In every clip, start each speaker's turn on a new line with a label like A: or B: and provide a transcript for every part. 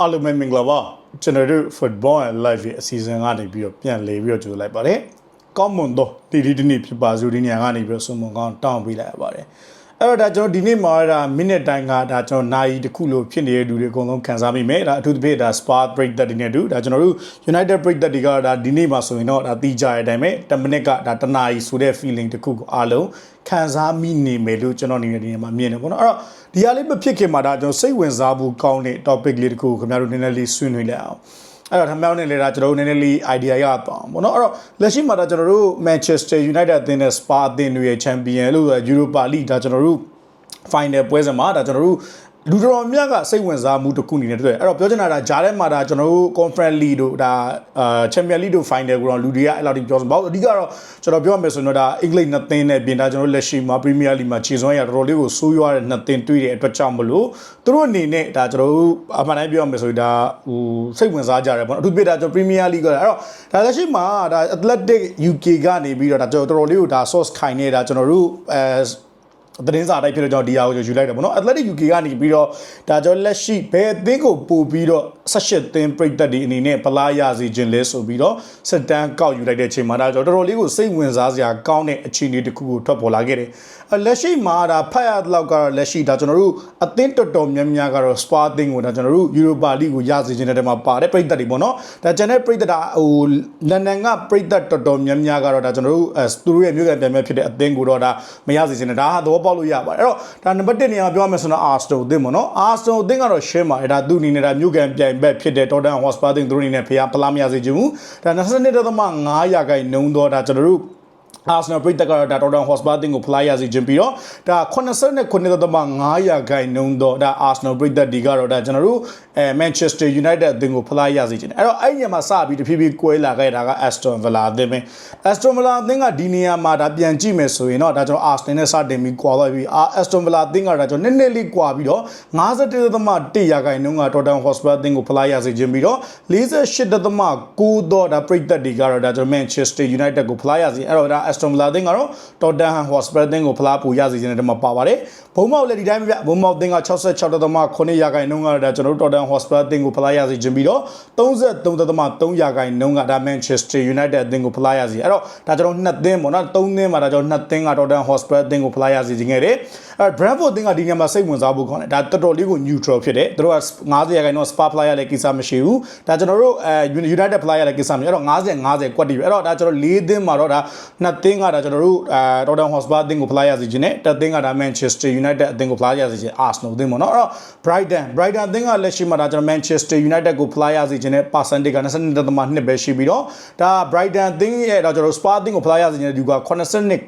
A: အားလုံးပဲမင်္ဂလာပါကျွန်တော်တို့ football and live ရဲ့အစီအစဉ်ကနေပြီးတော့ပြန်လည်ပြီးတော့ကြိုလိုက်ပါတယ်ကောင်းမွန်သောတီတီတနေ့ဖြစ်ပါစို့ဒီနေရာကနေပြီးတော့ဆုမွန်ကောင်းတောင်းပေးလိုက်ရပါတယ် အဲ့တော့ဒါကျွန်တော်ဒီနေ့မှာဒါမိနစ်တိုင်းကဒါကျွန်တော်နိုင်တစ်ခုလို့ဖြစ်နေတဲ့လူတွေအကုန်လုံးခံစားမိမယ်ဒါအထူးသဖြင့်ဒါ spa break တက်တွေနဲ့တူဒါကျွန်တော်တို့ United break တက်တွေကဒါဒီနေ့မှာဆိုရင်တော့ဒါတီးကြတဲ့အတိုင်းပဲ10မိနစ်ကဒါတနာရီဆိုတဲ့ feeling တစ်ခုကိုအားလုံးခံစားမိနေမယ်လို့ကျွန်တော်အနေနဲ့ဒီနေ့မှာမြင်တယ်ပေါ့နော်အဲ့တော့ဒီဟာလေးမဖြစ်ခင်မှာဒါကျွန်တော်စိတ်ဝင်စားဖို့ကောင်းတဲ့ topic လေးတစ်ခုကိုခင်ဗျားတို့နည်းနည်းလေးဆွေးနွေးလိုက်အောင် အဲ့တော့ထမြောင်းနေလေဒါကျွန်တော်တို့နည်းနည်းလေး idea ရပါအောင်ပေါ့နော်အဲ့တော့လက်ရှိမှာဒါကျွန်တော်တို့ Manchester United အသင်းနဲ့ Spa အသင်းတွေရဲ့ Champion လို့ Europa League ဒါကျွန်တော်တို့ final ပွဲစဉ်မှာဒါကျွန်တော်တို့ လူတော်များများကစိတ်ဝင်စားမှုတစ်ခုအနေနဲ့တွေ့အဲ့တော့ပြောချင်တာဒါဂျားထဲမှာဒါကျွန်တော်တို့ Conference League တို့ဒါအာ Champion League တို့ final ကိုတော့လူတွေကအဲ့လောက်ထိပြောစမပေါ့အဓိကတော့ကျွန်တော်ပြောရမယ်ဆိုရင်တော့ဒါအင်္ဂလိပ်နှစ်သင်းနဲ့ပြင်ဒါကျွန်တော်တို့လက်ရှိမှာ Premier League မှာခြေစွမ်းရတော်တော်လေးကိုဆိုးရွားတဲ့နှစ်သင်းတွေ့တဲ့အတွက်ကြောင့်မလို့သူတို့အနေနဲ့ဒါကျွန်တော်တို့အမှန်တိုင်းပြောရမယ်ဆိုရင်ဒါဟိုစိတ်ဝင်စားကြတယ်ပေါ့နော်အထူးသဖြင့်ဒါကျွန်တော် Premier League ကအဲ့တော့ဒါလက်ရှိမှာဒါ Athletic UK ကနေပြီးတော့ဒါကျွန်တော်တော်တော်လေးကိုဒါ source ခိုင်နေတာကျွန်တော်တို့အဲ သတင်းစာတိုက်ဖြစ်တော့ကျွန်တော်ဒီဟာကိုယူလိုက်တယ်ပေါ့နော် Athletic UK ကနေပြီးတော့ဒါကြောင့်လက်ရှိဘယ်အသင်းကိုပို့ပြီးတော့18သင်းပြိသက်ဒီအနေနဲ့ဗလာရစီခြင်းလဲဆိုပြီးတော့စက်တန်းကောက်ယူလိုက်တဲ့အချိန်မှာဒါကြောင့်တော်တော်လေးကိုစိတ်ဝင်စားစရာကောင်းတဲ့အခြေအနေတစ်ခုကိုထွက်ပေါ်လာခဲ့တယ်အဲ လက်ရှိမှာဒါဖတ်ရတဲ့လောက်ကတော့လက်ရှိဒါကျွန်တော်တို့အသင်းတော်တော်များများကတော့ Spa အသင်းကိုဒါကျွန်တော်တို့ Europa League ကိုရစီခြင်းတဲ့ထဲမှာပါတဲ့ပြိသက်တွေပေါ့နော်ဒါကျန်တဲ့ပြိသက်တာဟိုလန်ဒန်ကပြိသက်တော်တော်များများကတော့ဒါကျွန်တော်တို့အဲသူတို့ရဲ့မြို့ကန်ပြန်မဲ့ဖြစ်တဲ့အသင်းကိုတော့ဒါမရစီခြင်းနဲ့ဒါဟာသဘောပေါက်လို့ရပါတယ်အဲ့တော့ဒါနံပါတ်1နေရာမှာပြောရမယ်ဆိုတော့ Arsenal အသင်းပေါ့နော် Arsenal အသင်းကတော့ရှင်းပါတယ်ဒါသူအနေနဲ့ဒါမြို့ကန်ပြန်ဘက်ဖြစ်တဲ့ Tottenham Hotspur အသင်းသူတို့အနေနဲ့ဖျားပလားမရစေချင်ဘူးဒါ22.5ရာခိုင်နှုန်းတော့ဒါကျွန်တော်တို့ အာဆနယ်ပရိသတ်ကတော့ဒါတော်တော်ဟော့စပါတင်ကိုဖလိုက်ရစီခြင်းပြီးတော့ဒါ89.5ရာခိုင်နှုန်းတော့ဒါအာဆနယ်ပရိသတ်ဒီကတော့ဒါကျွန်တော်တို့အဲမန်ချက်စတာယူနိုက်တက်အသင်းကိုဖလိုက်ရစီခြင်းအဲ့တော့အဲ့ဒီညမှာစပြီးတဖြည်းဖြည်းကွဲလာခဲ့တာကအက်စတွန်ဗလာအသင်းပဲအက်စတွန်ဗလာအသင်းကဒီနေရာမှာဒါပြန်ကြည့်မယ်ဆိုရင်တော့ဒါကျွန်တော်အာဆနယ်နဲ့စတင်ပြီးကွာသွားပြီးအာအက်စတွန်ဗလာအသင်းကဒါကျွန်တော်နည်းနည်းလေးကွာပြီးတော့51.1ရာခိုင်နှုန်းကတော်တန်ဟော့စပါအသင်းကိုဖလိုက်ရစီခြင်းပြီးတော့48.9တော့ဒါပရိသတ်တွေကတော့ဒါကျွန်တော်မန်ချက်စတာယူနိုက်တက်ကိုဖလိုက်ရစီအဲ့တော့ဒါအက်စတွန်ဗလာအသင်းကတော့တော်တန်ဟော့စပါအသင်းကိုဖလားပူရစီခြင်းတဲ့မှာပါပါတယ်ဘုံမောက်လည်းဒီတိုင်းပဲဗျဘုံမောက်အသင်းက66.9ရာခိုင်နှုန်းကဒါကျွန်တော်တို့တော်တန်ဟော့စပါအသင်းကိုဖလားရစီခြင်းပြီးတော့33.3ရာခိုင်နှုန်းကဒါမန်ချက်စတာယူနိုက်တက်အသင်းကိုဖလားရစီအဲ့တော့ဒါကျွန်တော်နှစ်သင်းပေါ့နော်သုံးသင်းမှာဒါကျွန်တော်နှစ်သင်းကတော်တန်ဟော့စပါအသင်းကိုဖလားရစီခြင်းခဲ့တယ်အဲ Brentford အသင်းကဒီညမှာစိတ်ဝင်စားဖို့ကောင်းတယ်ဒါတော်တော်လေးကို neutral ဖြစ်တယ်သူတို့က90ရာခိုင်နှုန်း Spa player လည်းကိစ္စမရှိဘူးဒါကျွန်တော်တို့အဲ United player လည်းကိစ္စမရှိအဲ့တော့50 50ကွက်တီပဲအဲ့တော့ဒါကျွန်တော်၄သင်းမှာတော့ဒါနှစ်သင်းကဒါကျွန်တော်တို့အဲ Tottenham Hotspur အသင်းကို player စီခြင်းနဲ့တစ်သင်းကဒါ Manchester United အသင်းကို player စီခြင်း Arsenal အသင်းပေါ့နော်အဲ့တော့ Brighton Brighton အသင်းကလက်ရှိမှာဒါကျွန်တော် Manchester United ကို player စီခြင်းနဲ့ percentage က22.2ပဲရှိပြီးတော့ဒါ Brighton အသင်းရဲ့ဒါကျွန်တော်တို့ Spa အသင်းကို player စီခြင်းနဲ့ဒီက82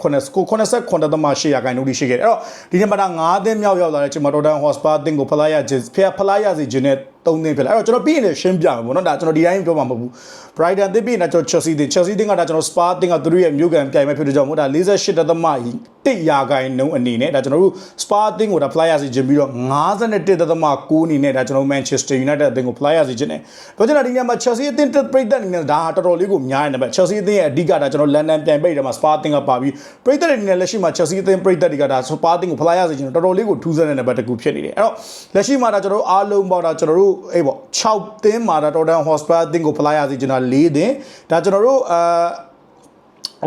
A: 89.8ရာခိုင်နှုန်းရှိခဲ့တယ်အဲ့တော့ဒီနေ့မှာဒါ9သင်းမြောက်ရောက်လာတဲ့ချိန်မှာ Tottenham Hotspur အသင်းကို player ခြင်းဖျက် player စီခြင်းနဲ့ သုံးသိန်းဖြစ်လာအဲ့တော့ကျွန်တော်ပြီးရင်ရှင်းပြမယ်ပေါ့နော်ဒါကျွန်တော်ဒီတိုင်းပြောမှာမဟုတ်ဘူး Brighton သိပြီးရင်ကျွန်တော် Chelsea သိ Chelsea သိကဒါကျွန်တော် Spa သိကသူတို့ရဲ့မြို့ကန်ပြိုင်မဲ့ဖြစ်တဲ့ကြောင့်မို့ဒါ48.1ရာခိုင်နှုန်းအနေနဲ့ဒါကျွန်တော်တို့ Spa သိကိုဒါ flyer စီခြင်းပြီးတော့51.9အနေနဲ့ဒါကျွန်တော် Manchester United အသင်းကို flyer စီခြင်းတယ်ပြောချင်တာဒီညမှာ Chelsea အသင်းတက်ပြိတက်အနေနဲ့ဒါတော်တော်လေးကိုများနေတယ်ဗျ Chelsea အသင်းရဲ့အဓိကဒါကျွန်တော် London ပြိုင်ပိတ်တယ်မှာ Spa အသင်းကပါပြီးပြိတက်အနေနဲ့လက်ရှိမှာ Chelsea အသင်းပြိတက်တွေကဒါ Spa အသင်းကို flyer စီခြင်းတော်တော်လေးကိုထူးဆန်းတဲ့နံပါတ်တစ်ခုဖြစ်နေတယ်အဲ့တော့လက်ရှိမှာဒါကျွန်တော်တို့အားလုံးပေါင်းဒါကျွန်တော်တို့အေးပေါ့6သင်းမှာဒါ Tottenham Hotspur အသင်းကို flyer စီခြင်းတာ4သင်းဒါကျွန်တော်တို့အာ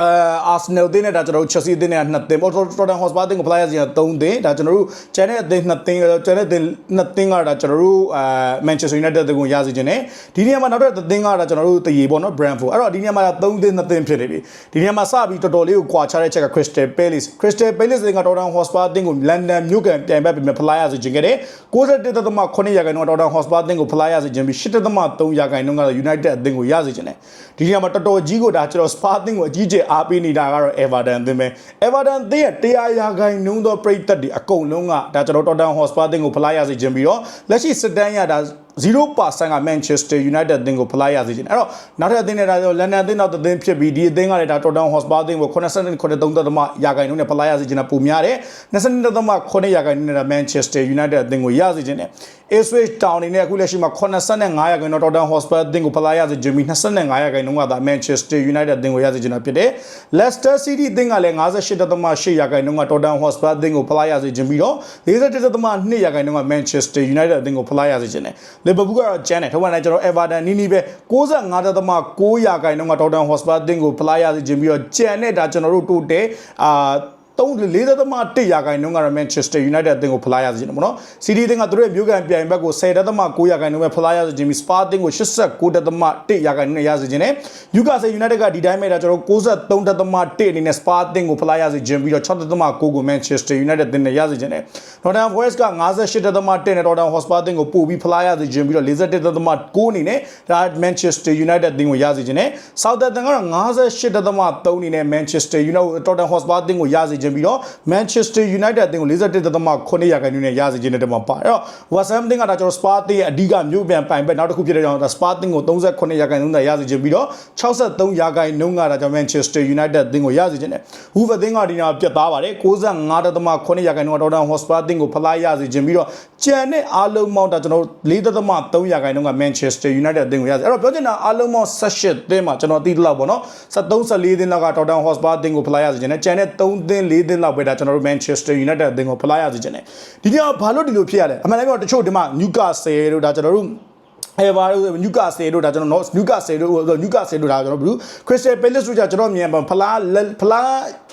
A: အာအာဆနယ်အသင်းနဲ့ဒါကျွန်တော်တို့ Chelsea အသင်းနဲ့နှစ်သင်းပေါ့ Tottenham Hotspur အသင်းကို player စီက3သင်းဒါကျွန်တော်တို့ channel အသင်းနှစ်သင်းကျန်တဲ့အသင်းနှစ်သင်းကဒါကျွန်တော်တို့အာ Manchester United အသင်းကိုရစီခြင်းနဲ့ဒီနေရာမှာနောက်တစ်သင်းကဒါကျွန်တော်တို့တရေပေါ့နော် Brentford အဲ့တော့ဒီနေရာမှာ3သင်းနှစ်သင်းဖြစ်နေပြီဒီနေရာမှာစပြီးတော်တော်လေးကိုကွာခြားတဲ့ချက်က Crystal Palace Crystal Palace အသင်းက Tottenham Hotspur အသင်းကို London မြို့ကန်ပြိုင်ဘက်ပြင်မဲ့ player စီခြင်းခဲ့တယ်61.9ရာခိုင်နှုန်း Tottenham Hotspur အသင်းကို player စီခြင်းပြီး8.3ရာခိုင်နှုန်းကတော့ United အသင်းကိုရစီခြင်းတယ်ဒီနေရာမှာတော်တော်ကြီးကိုဒါကျွန်တော် Spa အသင်းကိုအကြီးကျယ်အားပေးနေတာကတော့ Everton အသင်းပဲ Everton အသင်းရဲ့100ရာခိုင်နှုန်းသောပရိသတ်တွေအကုန်လုံးကဒါကျွန်တော် Tottenham Hotspur အသင်းကို player စီခြင်းပြီးတော့လက်ရှိစစ်တမ်းရတာ 0%က Manchester United အသင်းကိုဖလိုက်ရစေချင်တယ်အဲ့တော့နောက်ထပ်အသင်းနဲ့ဒါဆိုလန်ဒန်အသင်းနောက်တစ်သင်းဖြစ်ပြီးဒီအသင်းကလည်းဒါ Tottenham Hotspur အသင်းကို89.3ရာခိုင်နှုန်းနဲ့ဖလိုက်ရစေချင်တာပုံများတယ်22.9ရာခိုင်နှုန်းနဲ့ Manchester United အသင်းကိုရစေချင်တယ် Ipswich Town အနေနဲ့အခုလက်ရှိမှာ85ရာခိုင်နှုန်း Tottenham Hotspur အသင်းကိုဖလားရစေခြင်းပြီး25ရာခိုင်နှုန်းကသာ Manchester United အသင်းကိုရစေခြင်းတာဖြစ်တယ် Leicester City အသင်းကလည်း58.8ရာခိုင်နှုန်းက Tottenham Hotspur အသင်းကိုဖလားရစေခြင်းပြီးတော့41.2ရာခိုင်နှုန်းက Manchester United အသင်းကိုဖလားရစေခြင်းတယ် Liverpool ကတော့ကျန်တယ်ထောက်ပံ့လိုက်ကျွန်တော် Everton နီးနီးပဲ65.9ရာခိုင်နှုန်းက Tottenham Hotspur အသင်းကိုဖလားရစေခြင်းပြီးတော့ကျန်တဲ့ဒါကျွန်တော်တို့တိုးတယ်အာ 3.4.1ရာခိုင်နှုန်းကတော့ Manchester United အသင်းကိုဖလားရစေခြင်းပေါ့နော်။ City အသင်းကသူတို့ရဲ့မြို့ကန်ပြိုင်ဘက်ကို10.9ရာခိုင်နှုန်းပဲဖလားရစေခြင်းပြီး Spa အသင်းကို89.1ရာခိုင်နှုန်းနဲ့ရစေခြင်းနဲ့ Newcastle United ကဒီတိုင်းပဲဒါကျွန်တော်93.1အနေနဲ့ Spa အသင်းကိုဖလားရစေခြင်းပြီးတော့6.9ကို Manchester United အသင်းနဲ့ရစေခြင်းနဲ့ Nottingham Forest က58.1နဲ့ Tottenham Hotspur အသင်းကိုပို့ပြီးဖလားရစေခြင်းပြီးတော့41.9အနေနဲ့ဒါ Manchester United အသင်းကိုရစေခြင်းနဲ့ Southampton ကတော့58.3အနေနဲ့ Manchester United Tottenham Hotspur အသင်းကိုရစေခြင်းပြီးတော့ Manchester United အသင်းကို41.9ရာခိုင်နှုန်းနဲ့ရစေခြင်းနဲ့တမပါအဲ့တော့ West Ham အသင်းကဒါကျွန်တော် Spa အသင်းရဲ့အဓိကမြို့ပြန်ပိုင်ဘက်နောက်တစ်ခုဖြစ်တဲ့ကြောင့်ဒါ Spa အသင်းကို38ရာခိုင်နှုန်းနဲ့ရစေခြင်းပြီးတော့63ရာခိုင်နှုန်းကဒါကြောင့် Manchester United အသင်းကိုရစေခြင်းနဲ့ Wolves အသင်းကဒီနာပြတ်သားပါတယ်65.9ရာခိုင်နှုန်းက Tottenham Hotspur အသင်းကိုဖလားရစေခြင်းပြီးတော့ကြံတဲ့အားလုံးပေါင်းဒါကျွန်တော်4.3ရာခိုင်နှုန်းက Manchester United အသင်းကိုရစေအဲ့တော့ပြောချင်တာအားလုံးပေါင်း18သင်းမှာကျွန်တော်သိသလောက်ပေါ့နော်73 14သင်းလောက်က Tottenham Hotspur အသင်းကိုဖလားရစေခြင်းနဲ့ကြံတဲ့3သင်း4သင်းလောက်ပဲဒါကျွန်တော်တို့ Manchester United အသင်းကိုဖလားရစေခြင်းနဲ့ဒီနေ့ကဘာလို့ဒီလိုဖြစ်ရလဲအမှန်တကယ်တော့တချို့ဒီမှာ Newcastle တို့ဒါကျွန်တော်တို့အဲဘာလို့နျူကာဆယ်တို့ဒါကျွန်တော်နော်နျူကာဆယ်တို့နျူကာဆယ်တို့ဒါကျွန်တော်ဘလူးခရစ်စတယ်ပဲလစ်တို့ကျွန်တော်မြင်ပါဖလားဖလား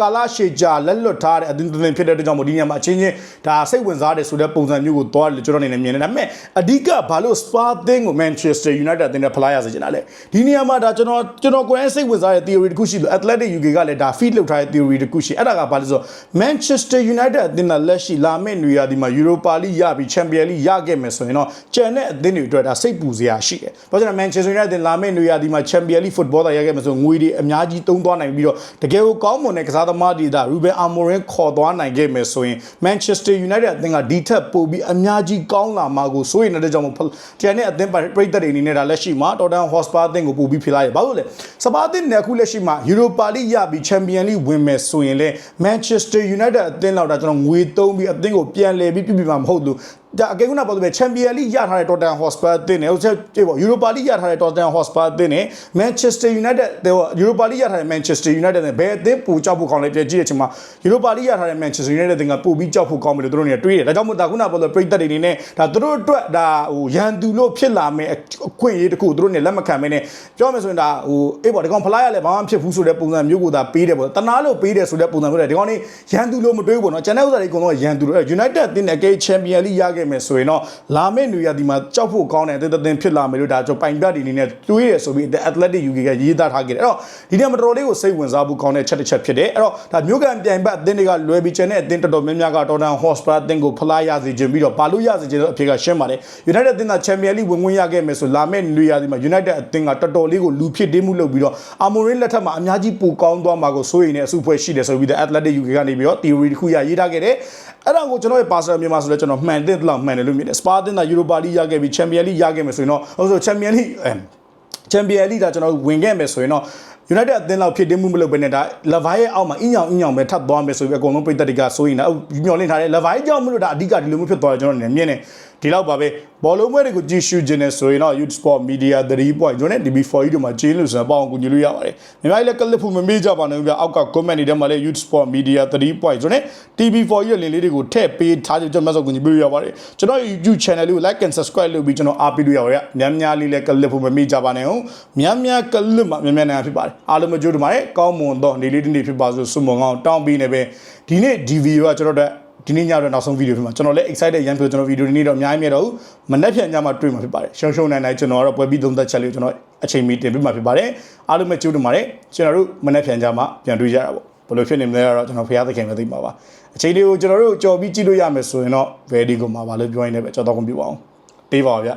A: ကာလာရှေကြာလက်လွတ်ထားတဲ့အသင်းသင်းဖြစ်တဲ့အတွက်ကြောင့်မို့ဒီညမှာအချင်းချင်းဒါစိတ်ဝင်စားတယ်ဆိုတဲ့ပုံစံမျိုးကိုသွားတယ်လို့ကျွန်တော်အနေနဲ့မြင်နေတယ်ဒါပေမဲ့အဓိကဘာလို့ Spa သင်းကို Manchester United အသင်းနဲ့ဖလားရစေချင်တာလဲဒီနေရာမှာဒါကျွန်တော်ကျွန်တော်ကိုယ်တိုင်စိတ်ဝင်စားတဲ့ theory တစ်ခုရှိလို့ Athletic UK ကလည်းဒါ feed လုပ်ထားတဲ့ theory တစ်ခုရှိအဲ့ဒါကဘာလဲဆိုတော့ Manchester United အသင်းကလက်ရှိလာမယ့်နေရာဒီမှာ Europa League ရပြီး Champions League ရခဲ့မယ်ဆိုရင်တော့ကျန်တဲ့အသင်းတွေအတွက်ဒါစိတ်ပူစရာရှိတယ်။ဘာကြောင့်လဲ Manchester United အသင်းလာမယ့်နေရာဒီမှာ Champions League football ရခဲ့မယ်ဆိုငွေတွေအများကြီးသုံးသွားနိုင်ပြီးတော့တကယ်ကိုကောင်းမွန်တဲ့ကစားသမားတွေဒါ Ruben Amorim ခေါ်သွားနိုင်ခဲ့မယ်ဆိုရင် Manchester United အသင်းကဒီထက်ပိုပြီးအများကြီးကောင်းလာမှာကိုစိုးရိမ်နေတဲ့ကြောင့်မို့ကျန်တဲ့အသင်းပရိသတ်တွေအနေနဲ့ဒါလက်ရှိမှာ Tottenham Hotspur အသင်းကိုပိုပြီးဖိလိုက်ရဘာလို့လဲစပါးအသင်းနဲ့အခုလက်ရှိမှာ Europa League ရပြီး Champions League ဝင်မယ်ဆိုရင်လေ Manchester United အသင်းလောက်ဒါကျွန်တော်ငွေသုံးပြီးအသင်းကိုပြန်လည်ပြီးပြပြမှာမဟုတ်ဘူး ဒါအကယ်ခုနပေါ်တယ်ချန်ပီယံလိရထားတဲ့ Tottenham Hotspur အသင်းနဲ့ဟိုချက်ပြေပေါ့ Europa League ရထားတဲ့ Tottenham Hotspur အသင်းနဲ့ Manchester United တဲ့ Europa League ရထားတဲ့ Manchester United နဲ့ဘယ်အသင်းပူကြောက်ဖို့ကောင်းလဲပြကြည့်ရချင်းမှာ Europa League ရထားတဲ့ Manchester United အသင်းကပူပြီးကြောက်ဖို့ကောင်းမယ်လို့သူတို့နေတွေးတယ်ဒါကြောင့်မို့ဒါခုနပေါ်တယ်ပြည်သက်တွေအနေနဲ့ဒါသူတို့အတွက်ဒါဟိုရန်သူလို့ဖြစ်လာမယ်အခွင့်အရေးတစ်ခုသူတို့နေလက်မခံမင်းနဲ့ပြောမယ်ဆိုရင်ဒါဟိုအေးပေါ့ဒီကောင်ဖလားရလဲဘာမှဖြစ်ဘူးဆိုတဲ့ပုံစံမျိုးကိုဒါပေးတယ်ပေါ့တနာလို့ပေးတယ်ဆိုတဲ့ပုံစံမျိုးလေဒီကောင်နေရန်သူလို့မတွေးဘူးပေါ့နော်ကျန်တဲ့ဥစ္စာတွေအကုန်လုံးရန်သူလို့ United အသင်းနဲ့အကဲ Champion League ရခဲ့မယ်ဆိုရင်တော့လာမယ့်နေရာဒီမှာကြောက်ဖို့ကောင်းတဲ့အသင်းသင်းဖြစ်လာမယ်လို့ဒါကျွန်တော်ပိုင်ပြတ်ဒီအနေနဲ့တွေးရဆိုပြီး The Athletic UK ကရေးသားထားခဲ့တယ်အဲ့တော့ဒီနေ့မတော်လေးကိုစိတ်ဝင်စားဖို့ကောင်းတဲ့ချက်တစ်ချက်ဖြစ်တယ်အဲ့တော့ဒါမျိုးကန်ပြိုင်ဘက်အသင်းတွေကလွယ်ပြီးချင်တဲ့အသင်းတော်တော်များများက Tottenham Hotspur အသင်းကိုဖလားရစေခြင်းပြီးတော့ဘာလို့ရစေခြင်းဆိုအဖြေကရှင်းပါတယ် United အသင်းက Champions League ဝင်ဝင်ရခဲ့မယ်ဆိုလာမယ့်နေရာဒီမှာ United အသင်းကတော်တော်လေးကိုလူဖြစ်တင်းမှုလုပ်ပြီးတော့ Amorim လက်ထက်မှာအများကြီးပိုကောင်းသွားမှာကိုစိုးရိမ်နေအစုဖွဲ့ရှိတယ်ဆိုပြီး The Athletic UK ကနေပြီးတော့ theory တစ်ခုရရေးထားခဲ့တယ်အဲ့ဒါကိုကျွန်တော်ရဲ့ personal မြန်မာဆိုလဲကျွန်တော်မှန်တဲ့လောက်မှန်တယ်လို့မြင်တယ် Spa တင်တာ Europa League ရခဲ့ပြီး Champions League ရခဲ့မယ်ဆိုရင်တော့ဟိုဆို Champions League Champions League ဒါကျွန်တော်ဝင်ခဲ့မယ်ဆိုရင်တော့ United အသင်းလောက်ဖြစ်တင်းမှုမလုပ်ဘဲနဲ့ဒါလဗိုင်းရဲ့အောက်မှာအင်းညောင်အင်းညောင်ပဲထပ်သွားမယ်ဆိုပြီးအကုန်လုံးပြည်သက်တွေကစိုးရင်တော့မျောလင့်ထားတယ်လဗိုင်းကြောင့်မလို့ဒါအဓိကဒီလိုမျိုးဖြစ်သွားတယ်ကျွန်တော်နေမြင်နေ ဒီလောက်ပါပဲဘောလုံးပွဲတွေကိုကြည့်ရှုခြင်းနဲ့ဆိုရင်တော့ Youth Sport Media 3 point ကျွန်တော် DB4 တို့မှာကျင်းလို့ဆိုတော့ပေါအောင်ကူညီလို့ရပါတယ်။မြန်မာလည်းကလစ်ဖို့မမေ့ကြပါနဲ့ဗျာအောက်က comment တွေထဲမှာလည်း Youth Sport Media 3 point ကျွန်တော် TV4 ရဲ့လင်လေးတွေကိုထည့်ပေးထားကြကျွန်တော်ဆိုကူညီပေးလို့ရပါတယ်။ကျွန်တော် YouTube channel လေးကို like and subscribe လုပ်ပြီးကျွန်တော်အားပေးလို့ရပါတယ်။များများလေးလည်းကလစ်ဖို့မမေ့ကြပါနဲ့ဟုတ်။များများကလစ်မှာများများနိုင်ဖြစ်ပါတယ်။အားလုံးမကြိုးတပါတယ်။ကောင်းမွန်သောနေ့လေးတစ်နေ့ဖြစ်ပါစို့ဆုမွန်ကောင်းတောင်းပြီးနေပဲဒီနေ့ဒီဗီဒီယိုကကျွန်တော်တို့ ဒီနေ့ညတော့နောက်ဆုံးဗီဒီယိုဖြစ်မှာကျွန်တော်လည်း excited ရမ်းပြီးကျွန်တော်ဗီဒီယိုဒီနေ့တော့အများကြီးမြင်တော့ဘူးမနေ့ပြန်ညမှာတွေ့မှာဖြစ်ပါတယ်ရှုံရှုံနိုင်နိုင်ကျွန်တော်ကတော့ပွဲပြီးသုံးသက်ချက်လေးကိုကျွန်တော်အချိန်မီတင်ပြမှာဖြစ်ပါတယ်အားလုံးပဲကြိုးတင်ပါတယ်ကျွန်တော်တို့မနေ့ပြန်ကြမှာပြန်တွေ့ကြတာပေါ့ဘယ်လိုဖြစ်နေမလဲတော့ကျွန်တော်ဖရားသခင်ပဲသိမှာပါအချိန်လေးကိုကျွန်တော်တို့ကြော်ပြီးကြည့်လို့ရမယ်ဆိုရင်တော့ ready ကိုမှာပါလို့ပြောရင်းနဲ့ပဲကြော်တော့ကုန်ပြပါအောင်တေးပါပါဗျ